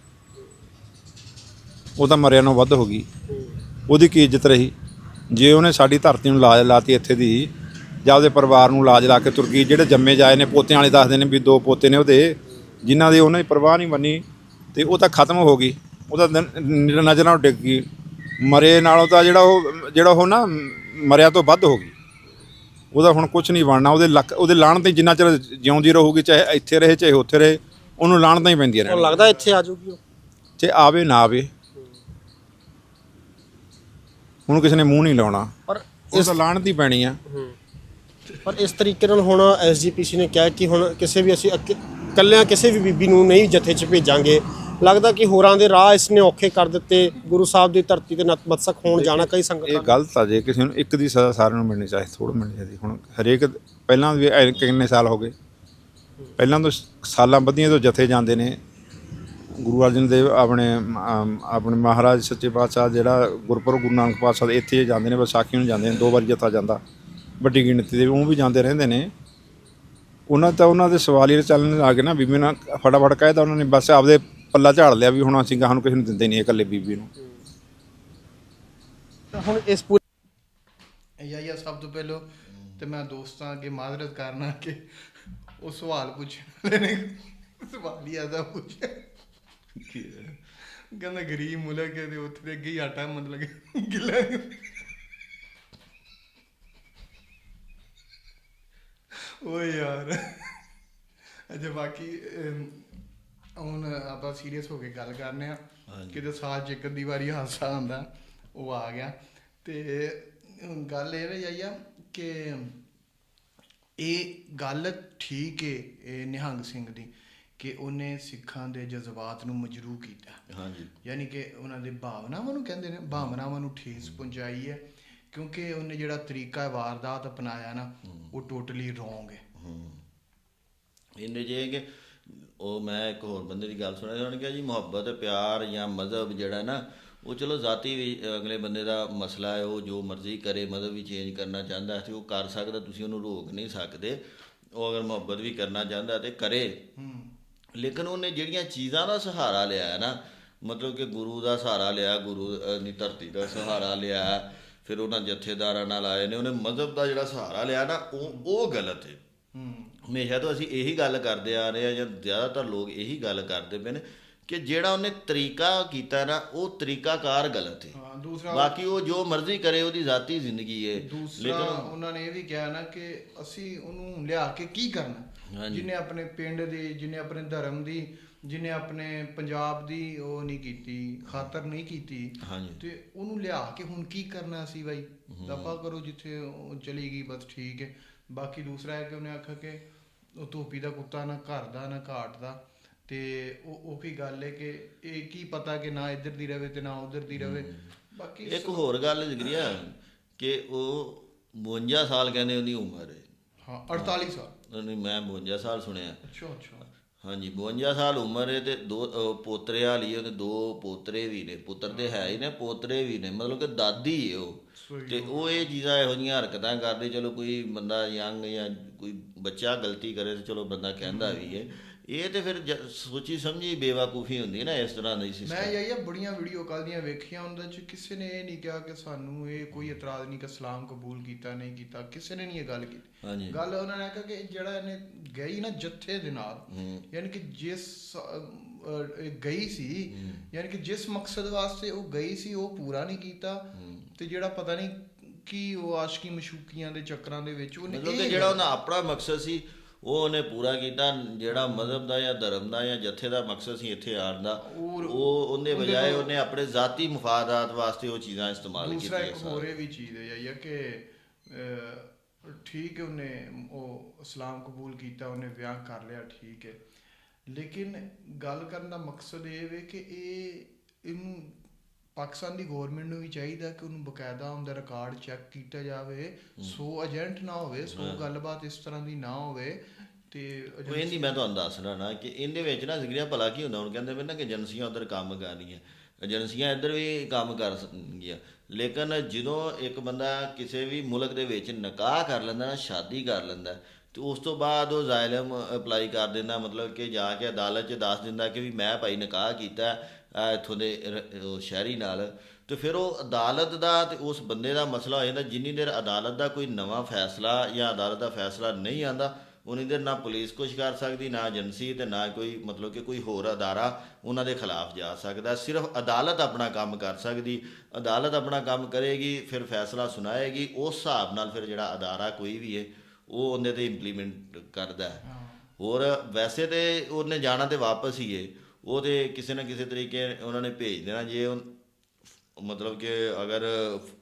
ਉਹ ਤਾਂ ਮਰਿਆ ਨੂੰ ਵੱਧ ਹੋ ਗਈ। ਉਹਦੀ ਕੀ ਇੱਜ਼ਤ ਰਹੀ? ਜੇ ਉਹਨੇ ਸਾਡੀ ਧਰਤੀ ਨੂੰ ਲਾਜ ਲਾਤੀ ਇੱਥੇ ਦੀ ਜਾਂ ਉਹਦੇ ਪਰਿਵਾਰ ਨੂੰ ਲਾਜ ਲਾ ਕੇ ਤੁਰ ਗਈ ਜਿਹੜੇ ਜੰਮੇ ਜਾਏ ਨੇ ਪੋਤਿਆਂ ਵਾਲੇ ਦੱਸਦੇ ਨੇ ਵੀ ਦੋ ਪੋਤੇ ਨੇ ਉਹਦੇ ਜਿਨ੍ਹਾਂ ਦੀ ਉਹਨਾਂ ਪਰਵਾਹ ਨਹੀਂ ਮੰਨੀ ਤੇ ਉਹ ਤਾਂ ਖਤਮ ਹੋ ਗਈ। ਉਹ ਨ- ਨ- ਨਜ਼ਰਾਂ ਨਾਲ ਡਿੱਗ ਗਈ। ਮਰੇ ਨਾਲੋਂ ਤਾਂ ਜਿਹੜਾ ਉਹ ਜਿਹੜਾ ਉਹ ਨਾ ਮਰਿਆ ਤੋਂ ਵੱਧ ਹੋ ਗਈ। ਉਹਦਾ ਹੁਣ ਕੁਝ ਨਹੀਂ ਬਣਨਾ। ਉਹਦੇ ਲੱਕ ਉਹਦੇ ਲਾਣ ਤੇ ਜਿੰਨਾ ਚਿਰ ਜਿਉਂਦੀ ਰਹੂਗੀ ਚਾਹੇ ਇੱਥੇ ਰਹੇ ਚਾਹੇ ਉੱਥੇ ਰਹੇ ਉਹਨੂੰ ਲਾਣ ਤਾਂ ਹੀ ਪੈਂਦੀਆਂ ਉਹ ਰਹਿਣਗੀਆਂ ਲੱਗਦਾ ਇੱਥੇ ਆ ਜਾਊਗੀ ਉਹ। ਤੇ ਆਵੇ ਨਾ ਆਵੇ। ਹੁਣ ਕਿਸੇ ਨੇ ਮੂੰਹ ਨਹੀਂ ਲਾਉਣਾ। ਪਰ ਉਹ ਤਾਂ ਲਾਣ ਦੀ ਪੈਣੀ ਆ। ਪਰ ਇਸ ਤਰੀਕੇ ਨਾਲ ਹੁਣ ਐਸਜੀਪੀਸੀ ਨੇ ਕਿਹਾ ਕਿ ਹੁਣ ਕਿਸੇ ਵੀ ਅਸੀਂ ਇਕੱਲਿਆਂ ਕਿਸੇ ਵੀ ਬੀਬੀ ਨੂੰ ਨਹੀਂ ਜਥੇ 'ਚ ਭੇਜਾਂਗੇ। ਲੱਗਦਾ ਕਿ ਹੋਰਾਂ ਦੇ ਰਾਹ ਇਸਨੇ ਔਖੇ ਕਰ ਦਿੱਤੇ। ਗੁਰੂ ਸਾਹਿਬ ਦੀ ਧਰਤੀ ਤੇ ਨਤਮਸਤਕ ਹੋਣ ਜਾਣਾ ਕਈ ਇਹ ਸੰਗਤਾਂ ਗਲਤ ਆ ਜੇ ਕਿਸੇ ਨੂੰ ਇੱਕ ਦੀ ਸਜ਼ਾ ਸਾਰਿਆਂ ਨੂੰ ਮਿਲਣੀ ਚਾਹੀਦੀ ਥੋੜ੍ਹਾ ਮਿਲਣੀ ਚਾਹੀਦੀ। ਹੁਣ ਹਰੇਕ ਪਹਿਲਾਂ ਵੀ ਐ ਕਿੰਨੇ ਸਾਲ ਹੋ ਗਏ? ਪਹਿਲਾਂ ਤੋਂ ਸਾਲਾਂ ਬੱਧੀਆਂ ਤੋਂ ਜਥੇ ਜਾਂਦੇ ਨੇ। ਗੁਰੂ ਅਰਜਨ ਦੇਵ ਆਪਣੇ ਅਮ, ਆਪਣੇ ਮਹਾਰਾਜ ਸੱਚੇ ਪਾਤਸ਼ਾਹ ਜਿਹੜਾ ਗੁਰਪੁਰਬ ਗੁਰੂ ਨਾਨਕ ਪਾਤਸ਼ਾਹ ਦੇ ਇੱਥੇ ਜਾਂਦੇ ਨੇ ਵਿਸਾਖੀ ਨੂੰ ਜਾਂਦੇ ਨੇ ਦੋ ਵਾਰੀ ਜਥਾ ਜਾਂਦਾ। ਵੱਡੀ ਗਿਣਤੀ ਦੇ ਉਹ ਵੀ ਜਾਂਦੇ ਰਹਿੰਦੇ ਨੇ। ਉਹਨਾਂ ਤਾਂ ਉਹਨਾਂ ਦੇ ਸਵਾਲੀਏ ਚੱਲਣ ਆ ਗਏ ਨਾ ਬੀਬੀ ਨਾਲ ਫਟਾਫਟ ਕਹਿਦਾ ਉਹਨਾਂ ਨੇ ਬਸ ਆਪਦੇ ਪੱਲਾ ਝਾੜ ਲਿਆ ਵੀ ਹੁਣ ਅਸੀਂ ਗਾਹਾਂ ਨੂੰ ਕਿਸੇ ਨੂੰ ਦਿੰਦੇ ਨਹੀਂ ਇਕੱਲੇ ਬੀਬੀ ਨੂੰ। ਹੁਣ ਇਸ ਪੂਰੇ ਯਾ ਯਾ ਸਭ ਤੋਂ ਪਹਿਲਾਂ ਤੇ ਮੈਂ ਦੋਸਤਾਂ ਅੱਗੇ ਮਾਜ਼ਰਤ ਕਰਨਾ ਕਿ ਉਹ ਸਵਾਲ ਪੁੱਛਣ ਵਾਲੇ ਨੇ ਸਵਾਲ ਹੀ ਆਦਾ ਪੁੱਛਿਆ। ਕਹਿੰਦਾ ਗਰੀਬ ਮੁਲਕ ਹੈ ਤੇ ਉੱਥੇ ਦੇ ਅੱਗੇ ਹੀ ਆਟਾ ਮਤਲਬ ਗਿੱਲਾ। ਓਏ ਯਾਰ। ਅਜੇ ਬਾਕੀ ਹੁਣ ਆਪਾਂ ਸੀਰੀਅਸ ਹੋ ਕੇ ਗੱਲ ਕਰਨੇ ਆ। ਕਿਤੇ ਸਾਲ ਚ ਇੱਕ ਅੱਧੀ ਵਾਰੀ ਹਾਸਾ ਆਉਂਦਾ ਉਹ ਆ ਗਿਆ। ਤੇ ਗੱਲ ਇਹ ਰਹੀ ਆ ਕਿ ਇਹ ਗੱਲ ਠੀਕ ਏ ਇਹ ਨਿਹੰਗ ਸਿੰਘ ਦੀ। ਕਿ ਉਹਨੇ ਸਿੱਖਾਂ ਦੇ ਜਜ਼ਬਾਤ ਨੂੰ ਮਜਰੂ ਕੀਤਾ। ਹਾਂਜੀ। ਯਾਨੀ ਕਿ ਉਹਨਾਂ ਦੇ ਭਾਵਨਾਵਾਂ ਨੂੰ ਕਹਿੰਦੇ ਨੇ ਭਾਵਨਾਵਾਂ ਨੂੰ ਠੇਸ ਪਹੁੰਚਾਈ ਹੈ ਕਿਉਂਕਿ ਉਹਨੇ ਜਿਹੜਾ ਤਰੀਕਾ ਵਾਰਦਾਤ ਅਪਣਾਇਆ ਨਾ ਉਹ ਟੋਟਲੀ ਰੋਂਗ ਹੈ। ਇਹਨੇ ਜੇ ਕਿ ਉਹ ਮੈਂ ਇੱਕ ਹੋਰ ਬੰਦੇ ਦੀ ਗੱਲ ਸੁਣਿਆ ਉਹਨਾਂ ਨੇ ਕਿਹਾ ਜੀ ਮੁਹੱਬਤ ਪਿਆਰ ਜਾਂ ਮਜ਼ਹਬ ਜਿਹੜਾ ਨਾ ਉਹ ਚਲੋ ਜ਼ਾਤੀ ਵੀ ਅਗਲੇ ਬੰਦੇ ਦਾ ਮਸਲਾ ਹੈ ਉਹ ਜੋ ਮਰਜ਼ੀ ਕਰੇ ਮਜ਼ਹਬ ਵੀ ਚੇਂਜ ਕਰਨਾ ਚਾਹੁੰਦਾ ਹੈ ਤੇ ਉਹ ਕਰ ਸਕਦਾ ਤੁਸੀਂ ਉਹਨੂੰ ਰੋਕ ਨਹੀਂ ਸਕਦੇ। ਉਹ ਅਗਰ ਮੁਹੱਬਤ ਵੀ ਕਰਨਾ ਚਾਹੁੰਦਾ ਤੇ ਕਰੇ। ਲੇਕਿਨ ਉਹਨੇ ਜਿਹੜੀਆਂ ਚੀਜ਼ਾਂ ਦਾ ਸਹਾਰਾ ਲਿਆ ਹੈ ਨਾ ਮਤਲਬ ਕਿ ਗੁਰੂ ਦਾ ਸਹਾਰਾ ਲਿਆ ਗੁਰੂ ਦੀ ਧਰਤੀ ਦਾ ਸਹਾਰਾ ਲਿਆ ਫਿਰ ਉਹਨਾਂ ਜਥੇਦਾਰਾਂ ਨਾਲ ਆਏ ਨੇ ਉਹਨੇ ਮਜ਼ਹਬ ਦਾ ਜਿਹੜਾ ਸਹਾਰਾ ਲਿਆ ਨਾ ਉਹ ਉਹ ਗਲਤ ਹੈ। ਹਮੇਸ਼ਾ ਤੋਂ ਅਸੀਂ ਇਹੀ ਗੱਲ ਕਰਦੇ ਆ ਰਹੇ ਆ ਜਾਂ ਜ਼ਿਆਦਾਤਰ ਲੋਕ ਇਹੀ ਗੱਲ ਕਰਦੇ ਪਏ ਨੇ ਕਿ ਜਿਹੜਾ ਉਹਨੇ ਤਰੀਕਾ ਕੀਤਾ ਨਾ ਉਹ ਤਰੀਕਾਕਾਰ ਗਲਤ ਹੈ ਹਾਂ ਦੂਸਰਾ ਬਾਕੀ ਉਹ ਜੋ ਮਰਜ਼ੀ ਕਰੇ ਉਹਦੀ ਜ਼ਾਤੀ ਜ਼ਿੰਦਗੀ ਹੈ ਦੂਸਰਾ ਉਹਨਾਂ ਨੇ ਇਹ ਵੀ ਕਿਹਾ ਨਾ ਕਿ ਅਸੀਂ ਉਹਨੂੰ ਲਿਆ ਕੇ ਕੀ ਕਰਨਾ। ਜਿਹਨੇ ਆਪਣੇ ਪਿੰਡ ਦੀ ਜਿਹਨੇ ਆਪਣੇ ਧਰਮ ਦੀ ਜਿਹਨੇ ਆਪਣੇ ਪੰਜਾਬ ਦੀ ਉਹ ਨਹੀਂ ਕੀਤੀ ਖਾਤਰ ਨਹੀਂ ਕੀਤੀ। ਤੇ ਉਹਨੂੰ ਲਿਆ ਕੇ ਹੁਣ ਕੀ ਕਰਨਾ ਸੀ ਬਾਈ? ਦਫਾ ਕਰੋ ਜਿੱਥੇ ਉਹ ਚਲੀ ਗਈ ਬਸ ਠੀਕ ਹੈ ਬਾਕੀ ਦੂਸਰਾ ਹੈ ਕਿ ਉਹਨੇ ਆਖਿਆ ਕਿ ਉਹ ਧੋਪੀ ਦਾ ਕੁੱਤਾ ਨਾ ਘਰ ਦਾ ਨਾ ਘਾਟ ਦਾ। ਤੇ ਉਹ ਉਹ ਗੱਲ ਹੈ ਕਿ ਇਹ ਕੀ ਪਤਾ ਕਿ ਨਾ ਇੱਧਰ ਦੀ ਰਵੇ ਤੇ ਨਾ ਉੱਧਰ ਦੀ ਰਵੇ? ਬਾਕੀ ਇੱਕ ਹੋਰ ਗੱਲ ਜ਼ਿਕਰੀਆ ਕਿ ਉਹ 52 ਸਾਲ ਕਹਿੰਦੇ ਉਹਦੀ ਉਮਰ ਹੈ। ਹਾਂ 48 ਸਾਲ। ਨਹੀਂ ਮੈਂ 52 ਸਾਲ ਸੁਣਿਆ। ਅੱਛਾ ਅੱਛਾ। ਹਾਂਜੀ 52 ਸਾਲ ਉਮਰ ਹੈ ਤੇ ਦੋ ਪੋਤਰੇ ਵਾਲੀ ਉਹਦੇ ਦੋ ਪੋਤਰੇ ਵੀ ਨੇ। ਪੁੱਤਰ ਤੇ ਹੈ ਹੀ ਨੇ ਪੋਤਰੇ ਵੀ ਨੇ। ਮਤਲਬ ਕਿ ਦਾਦੀ ਹੈ ਉਹ। ਤੇ ਉਹ ਇਹ ਚੀਜ਼ਾਂ ਇਹੋ ਜਿਹੀਆਂ ਹਰਕਤਾਂ ਕਰਦੇ ਚਲੋ ਕੋਈ ਬੰਦਾ ਯੰਗ ਜਾਂ ਕੋਈ ਬੱਚਾ ਗਲਤੀ ਕਰੇ ਤੇ ਚਲੋ ਬੰਦਾ ਕਹਿੰਦਾ ਵੀ ਹੈ। ਇਹ ਤੇ ਫਿਰ ਜ- ਸੋਚੀ ਸਮਝੀ ਬੇਵਕੂਫੀ ਹੁੰਦੀ ਨਾ ਇਸ ਤਰ੍ਹਾਂ ਦੀ ਮੈਂ ਸਿਸਟਮ ਯਾਰ ਬੜੀਆਂ ਵੀਡੀਓ ਕੱਲ ਦੀਆਂ ਵੇਖੀਆਂ ਉਹਨਾਂ ਚ ਕਿਸੇ ਨੇ ਇਹ ਨਹੀਂ ਕਿਹਾ ਕਿ ਸਾਨੂੰ ਇਹ ਕੋਈ ਇਤਰਾਜ਼ ਨਹੀਂ ਕਿ ਇਸਲਾਮ ਕਬੂਲ ਕੀਤਾ ਨਹੀਂ ਕੀਤਾ ਕਿਸੇ ਨੇ ਨਹੀਂ ਇਹ ਗੱਲ ਕੀਤੀ। ਹਾਂਜੀ। ਗੱਲ ਉਹਨਾਂ ਨੇ ਕਿਹਾ ਕਿ ਜਿਹੜਾ ਇਹਨੇ ਗਈ ਨਾ ਜੱਥੇ ਦੇ ਨਾਲ ਯਾਨੀ ਕਿ ਜਿਸ ਅਹ, ਅਹ, ਇਹ ਗਈ ਸੀ ਯਾਨੀ ਕਿ ਜਿਸ ਮਕਸਦ ਵਾਸਤੇ ਉਹ ਗਈ ਸੀ ਉਹ ਪੂਰਾ ਨਹੀਂ ਕੀਤਾ ਤੇ ਜਿਹੜਾ ਪਤਾ ਨਹੀਂ ਕੀ ਉਹ ਆਸ਼ਕੀ ਮਸ਼ੂਕੀਆਂ ਦੇ ਚੱਕਰਾਂ ਦੇ ਵਿੱਚ ਉਹਨੇ ਮਤਲਬ ਕਿ ਇਹ ਜਿਹੜਾ ਉਹਨਾਂ ਆਪਣਾ ਮਕਸਦ ਸੀ ਉਹ ਉਹਨੇ ਪੂਰਾ ਕੀਤਾ ਜਿਹੜਾ ਮਜ਼ਹਬ ਦਾ ਜਾਂ ਧਰਮ ਦਾ ਜਾਂ ਜਥੇ ਦਾ ਮਕਸਦ ਸੀ ਇੱਥੇ ਆਉਣ ਦਾ ਉਹ ਉਹਦੇ ਬਜਾਏ ਉਹਨੇ ਆਪਣੇ ਜ਼ਾਤੀ ਮਫਾਦਾਤ ਵਾਸਤੇ ਉਹ ਚੀਜ਼ਾਂ ਇਸਤੇਮਾਲ ਦੂਸਰਾ ਕੀਤੀਆਂ ਇੱਕ ਹੋਰ ਵੀ ਚੀਜ਼ ਹੈ ਯਾ ਕਿ ਠੀਕ ਹੈ ਉਹਨੇ ਉਹ ਇਸਲਾਮ ਕਬੂਲ ਕੀਤਾ ਉਹਨੇ ਵਿਆਹ ਕਰ ਲਿਆ ਠੀਕ ਹੈ। ਲੇਕਿਨ ਗੱਲ ਕਰਨ ਦਾ ਮਕਸਦ ਇਹ ਵੇ ਕਿ ਇਹ ਇਹਨੂੰ ਪਾਕਿਸਤਾਨ ਦੀ ਗਵਰਨਮੈਂਟ ਨੂੰ ਵੀ ਚਾਹੀਦਾ ਕਿ ਉਹਨੂੰ ਬਕਾਇਦਾ ਉਹਦਾ ਰਿਕਾਰਡ ਚੈੱਕ ਕੀਤਾ ਜਾਵੇ ਸੋ ਏਜੰਟ ਨਾ ਹੋਵੇ ਸੋ ਗੱਲਬਾਤ ਇਸ ਤਰ੍ਹਾਂ ਦੀ ਨਾ ਹੋਵੇ ਤੇ ਉਹ ਇਹਦੀ ਮੈਂ ਤੁਹਾਨੂੰ ਦੱਸਣਾ ਨਾ ਕਿ ਇਹਦੇ ਵਿੱਚ ਨਾ ਜ਼ਿਕਰਿਆ ਭਲਾ ਕੀ ਹੁੰਦਾ ਹੁਣ ਕਹਿੰਦੇ ਵੀ ਨਾ ਕਿ ਏਜੰਸੀਆਂ ਉਧਰ ਕੰਮ ਕਰ ਰਹੀਆਂ ਏਜੰਸੀਆਂ ਇੱਧਰ ਵੀ ਕੰਮ ਕਰ ਸਕਣਗੀਆਂ ਲੇਕਿਨ ਜਦੋਂ ਇੱਕ ਬੰਦਾ ਕਿਸੇ ਵੀ ਮੁਲਕ ਦੇ ਵਿੱਚ ਨਿਕਾਹ ਕਰ ਲੈਂਦਾ ਨਾ ਸ਼ਾਦੀ ਕਰ ਲੈਂਦਾ ਤੇ ਉਸ ਤੋਂ ਬਾਅਦ ਉਹ ਜ਼ਾਇਲਮ ਅਪਲਾਈ ਕਰ ਦਿੰਦਾ ਮਤਲਬ ਕਿ ਜਾ ਕੇ ਅਦਾਲਤ 'ਚ ਦੱਸ ਦਿੰਦਾ ਕਿ ਵੀ ਮੈਂ ਭਾਈ ਨਿਕਾਹ ਕੀਤਾ ਇੱਥੋਂ ਦੇ ਸ਼ਹਿਰੀ ਨਾਲ ਤੇ ਫਿਰ ਉਹ ਅਦਾਲਤ ਦਾ ਤੇ ਉਸ ਬੰਦੇ ਦਾ ਮਸਲਾ ਹੋ ਜਾਂਦਾ ਜਿੰਨੀ ਦੇਰ ਅਦਾਲਤ ਦਾ ਕੋਈ ਨਵਾਂ ਫੈਸਲਾ ਜਾਂ ਅਦਾਲਤ ਦਾ ਫੈਸਲਾ ਨਹੀਂ ਆਂਦਾ ਉਨੀ ਦੇਰ ਨਾ ਪੁਲਿਸ ਕੁਝ ਕਰ ਸਕਦੀ ਨਾ ਏਜੰਸੀ ਤੇ ਨਾ ਕੋਈ ਮਤਲਬ ਕਿ ਕੋਈ ਹੋਰ ਅਦਾਰਾ ਉਹਨਾਂ ਦੇ ਖਿਲਾਫ ਜਾ ਸਕਦਾ। ਸਿਰਫ ਅਦਾਲਤ ਆਪਣਾ ਕੰਮ ਕਰ ਸਕਦੀ ਅਦਾਲਤ ਆਪਣਾ ਕੰਮ ਕਰੇਗੀ ਫਿਰ ਫੈਸਲਾ ਸੁਣਾਏਗੀ ਉਸ ਹਿਸਾਬ ਨਾਲ ਫਿਰ ਜਿਹੜਾ ਅਦਾਰਾ ਕੋਈ ਵੀ ਹੈ ਉਹ ਉਹਦੇ ਤੇ ਇੰਪਲੀਮੈਂਟ ਕਰਦਾ। ਹੈ। ਹੋਰ ਵੈਸੇ ਤੇ ਉਹਨੇ ਜਾਣਾ ਤੇ ਵਾਪਸ ਹੀ ਹੈ ਉਹ ਤੇ ਕਿਸੇ ਨਾ ਕਿਸੇ ਤਰੀਕੇ ਉਹਨਾਂ ਨੇ ਭੇਜ ਦੇਣਾ ਜੇ ਉਹ- ਮਤਲਬ ਕਿ ਅਗਰ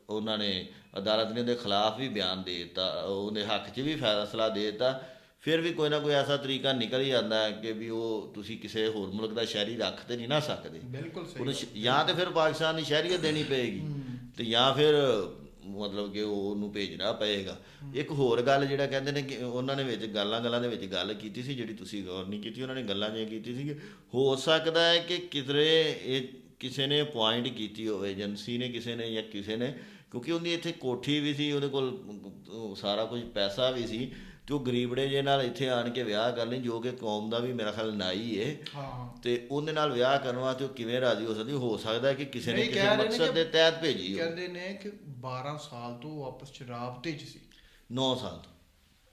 ਉਹਨਾਂ ਨੇ ਅਦਾਲਤ ਨੇ ਉਹਦੇ ਖਿਲਾਫ ਵੀ ਬਿਆਨ ਦੇ ਦਿੱਤਾ ਉਹਦੇ ਹੱਕ 'ਚ ਵੀ ਫੈਸਲਾ ਦੇ ਦਿੱਤਾ ਫਿਰ ਵੀ ਕੋਈ ਨਾ ਕੋਈ ਐਸਾ ਤਰੀਕਾ ਨਿਕਲ ਹੀ ਜਾਂਦਾ ਹੈ ਕਿ ਵੀ ਉਹ ਤੁਸੀਂ ਕਿਸੇ ਹੋਰ ਮੁਲਕ ਦਾ ਸ਼ਹਿਰੀ ਰੱਖ ਤੇ ਨਹੀਂ ਨਾ ਸਕਦੇ। ਬਿਲਕੁਲ ਸਹੀ ਜਾਂ ਤੇ ਫਿਰ ਪਾਕਿਸਤਾਨ ਦੀ ਸ਼ਹਿਰੀਅਤ ਦੇਣੀ ਪਏਗੀ ਤੇ ਜਾਂ ਫਿਰ ਮਤਲਬ ਕਿ ਉਹ ਉਹਨੂੰ ਭੇਜਣਾ ਪਏਗਾ। ਇੱਕ ਹੋਰ ਗੱਲ ਜਿਹੜਾ ਕਹਿੰਦੇ ਨੇ ਕਿ ਉਹਨਾਂ ਨੇ ਵਿੱਚ ਗੱਲਾਂ ਗੱਲਾਂ ਦੇ ਵਿੱਚ ਗੱਲ ਕੀਤੀ ਸੀ, ਜਿਹੜੀ ਤੁਸੀਂ ਗੌਰ ਨਹੀਂ ਕੀਤੀ, ਉਹਨਾਂ ਨੇ ਗੱਲਾਂ ਜਿਹੀਆਂ ਕੀਤੀ ਸੀ ਕਿ ਹੋ ਸਕਦਾ ਹੈ ਕਿ ਕਿਧਰੇ ਇਹ ਕਿਸੇ ਨੇ ਪੁਆਇੰਟ ਕੀਤੀ ਹੋਵੇ ਏਜੰਸੀ ਨੇ ਕਿਸੇ ਨੇ ਜਾਂ ਕਿਸੇ ਨੇ, ਕਿਉਂਕਿ ਉਹਦੀ ਇੱਥੇ ਕੋਠੀ ਵੀ ਸੀ, ਉਹਦੇ ਕੋਲ ਸਾਰਾ ਕੁਝ ਪੈਸਾ ਵੀ ਸੀ ਤੇ ਉਹ ਗਰੀਬੜੇ ਜੇ ਨਾਲ ਇੱਥੇ ਆਣ ਕੇ ਵਿਆਹ ਕਰ ਲਈ ਜੋ ਕਿ ਕੌਮ ਦਾ ਵੀ ਮੇਰਾ ਖਿਆਲ ਨਾਈ ਏ। ਹਾਂ। ਤੇ ਉਹਦੇ ਨਾਲ ਵਿਆਹ ਕਰਨ ਵਾਸਤੇ ਉਹ ਕਿਵੇਂ ਰਾਜ਼ੀ ਹੋ ਸਕਦੀ? ਹੋ ਸਕਦਾ ਕਿ ਕਿਸੇ ਨੇ ਕਿਸੇ ਮਕਸਦ ਦੇ ਤਹਿਤ ਭੇਜੀ ਹੋ ਕਹਿੰਦੇ ਨੇ ਕਿ 12 ਸਾਲ ਤੋਂ ਉਹ ਆਪਸ ਚ ਰਾਬਤੇ ਚ ਸੀ। 9 ਸਾਲ ਤੋਂ।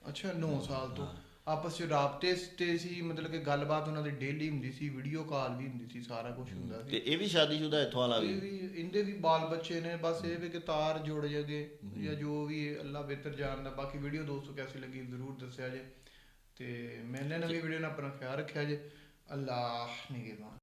ਅੱਛਾ 9 ਸਾਲ ਤੋਂ। ਆਪਸ ਚ ਰਾਬਤੇ ਤੇ ਸੀ ਮਤਲਬ ਕਿ ਗੱਲਬਾਤ ਉਹਨਾਂ ਦੀ ਡੇਲੀ ਹੁੰਦੀ ਸੀ ਵੀਡੀਓ ਕਾਲ ਵੀ ਹੁੰਦੀ ਸੀ ਸਾਰਾ ਕੁਝ ਹੁੰਦਾ ਸੀ। ਤੇ ਇਹ ਵੀ ਸ਼ਾਦੀशुदा ਇੱਥੋਂ ਵਾਲਾ ਇਹ ਵੀ ਵੀ ਇਹਦੇ ਵੀ ਬਾਲ ਬੱਚੇ ਨੇ ਬਸ ਇਹ ਵੀ ਕਿ ਤਾਰ ਜੁੜ ਜਗੇ ਜਾਂ ਜੋ ਵੀ ਅੱਲਾ ਬਿਹਤਰ ਜਾਣਦਾ ਬਾਕੀ ਵੀਡੀਓ ਦੋਸਤੋ ਕੈਸੀ ਲੱਗੀ ਜ਼ਰੂਰ ਦੱਸਿਆ ਜੇ। ਤੇ ਮਿਲਨੇ ਨਵੀਂ ਵੀਡੀਓ ਨਾਲ ਆਪਣਾ ਖਿਆਲ ਰੱਖਿਆ ਜੇ। ਅੱਲਾਹ ਨਿਗਹਿਬਾਨ